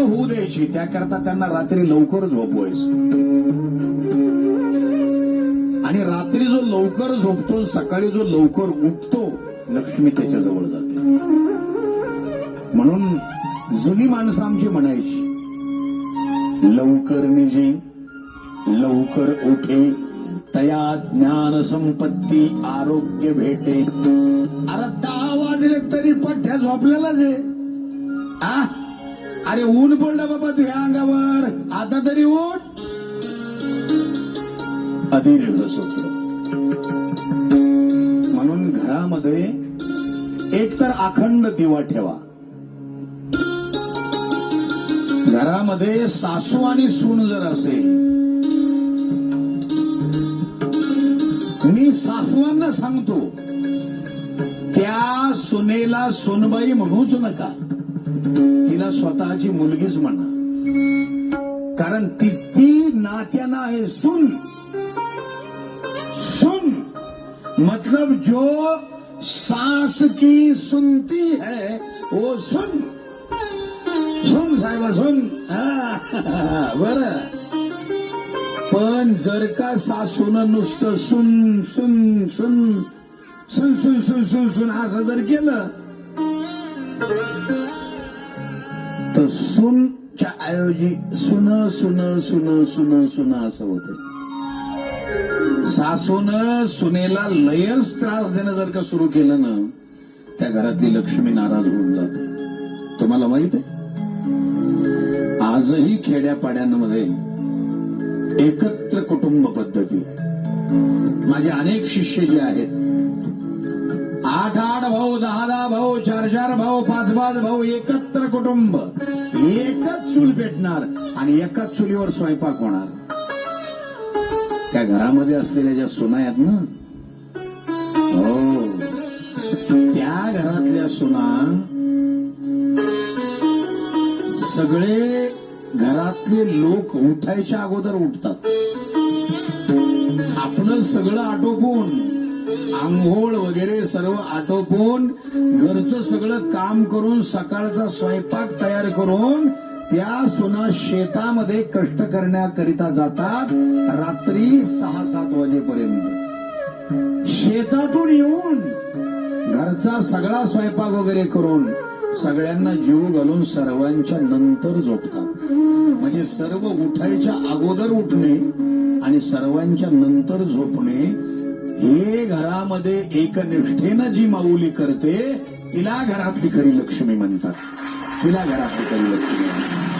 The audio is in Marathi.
होऊ द्यायची त्याकरता त्यांना रात्री लवकर झोपवायचं. आणि रात्री जो लवकर झोपतो सकाळी जो लवकर उठतो लक्ष्मी त्याच्याजवळ जाते. म्हणून जुनी माणसं आमची म्हणायची लवकर निजे लवकर उठे तया ज्ञान संपत्ती आरोग्य भेटे. अरे दहा वाजले तरी पठ्या झोपलेलाच आहे. आ? अरे ऊन पडलं बाबा तुझ्या अंगावर. आता तरी उठ अदीर्घ सूत्र. म्हणून घरामध्ये एक तर अखंड दिवा ठेवा. घरामध्ये सासू आणि सून जर असेल मी सासवांना सांगतो त्या सुनेला सोनबाई म्हणूच नका. स्वतःची मुलगीच म्हणा. कारण ती ती नात्याना आहे सुन. सुन. मतलब जो सास की सुनती है वो सुन. सुन साहेब सुन. बर. पण जर का सासून नुसतं सुन सुन सुन सुन सुन सुन सुन सुन असं जर केलं तर सुनच्या ऐवजी सुन सुन सुन सुन सुन असं होत. सासून सुनेला लयच त्रास देणं जर का सुरू केलं ना त्या घरातली लक्ष्मी नाराज होऊन जाते. तुम्हाला माहीत आहे? आजही खेड्यापाड्यांमध्ये एकत्र कुटुंब पद्धती. माझे अनेक शिष्य जे आहेत आठ आठ चार भाऊ पाच पाच भाऊ एकत्र कुटुंब. एकच चूल पेटणार आणि एकाच चुलीवर स्वयंपाक होणार. त्या घरामध्ये असलेल्या ज्या सुना आहेत ना हो त्या घरातल्या सुना सगळे घरातले लोक उठायच्या अगोदर उठतात. आपलं सगळं आटोपून आंघोळ वगैरे सर्व आटोपून घरचं सगळं काम करून सकाळचा स्वयंपाक तयार करून त्या सुना शेतामध्ये कष्ट करण्याकरिता जातात रात्री सहा सात वाजेपर्यंत. शेतातून येऊन घरचा सगळा स्वयंपाक वगैरे करून सगळ्यांना जीव घालून सर्वांच्या नंतर झोपतात. म्हणजे सर्व उठायच्या अगोदर उठणे आणि सर्वांच्या नंतर झोपणे हे घरामध्ये एकनिष्ठेनं जी माऊली करते तिला घरातली खरी लक्ष्मी म्हणतात. तिला घरातली खरी लक्ष्मी म्हणतात.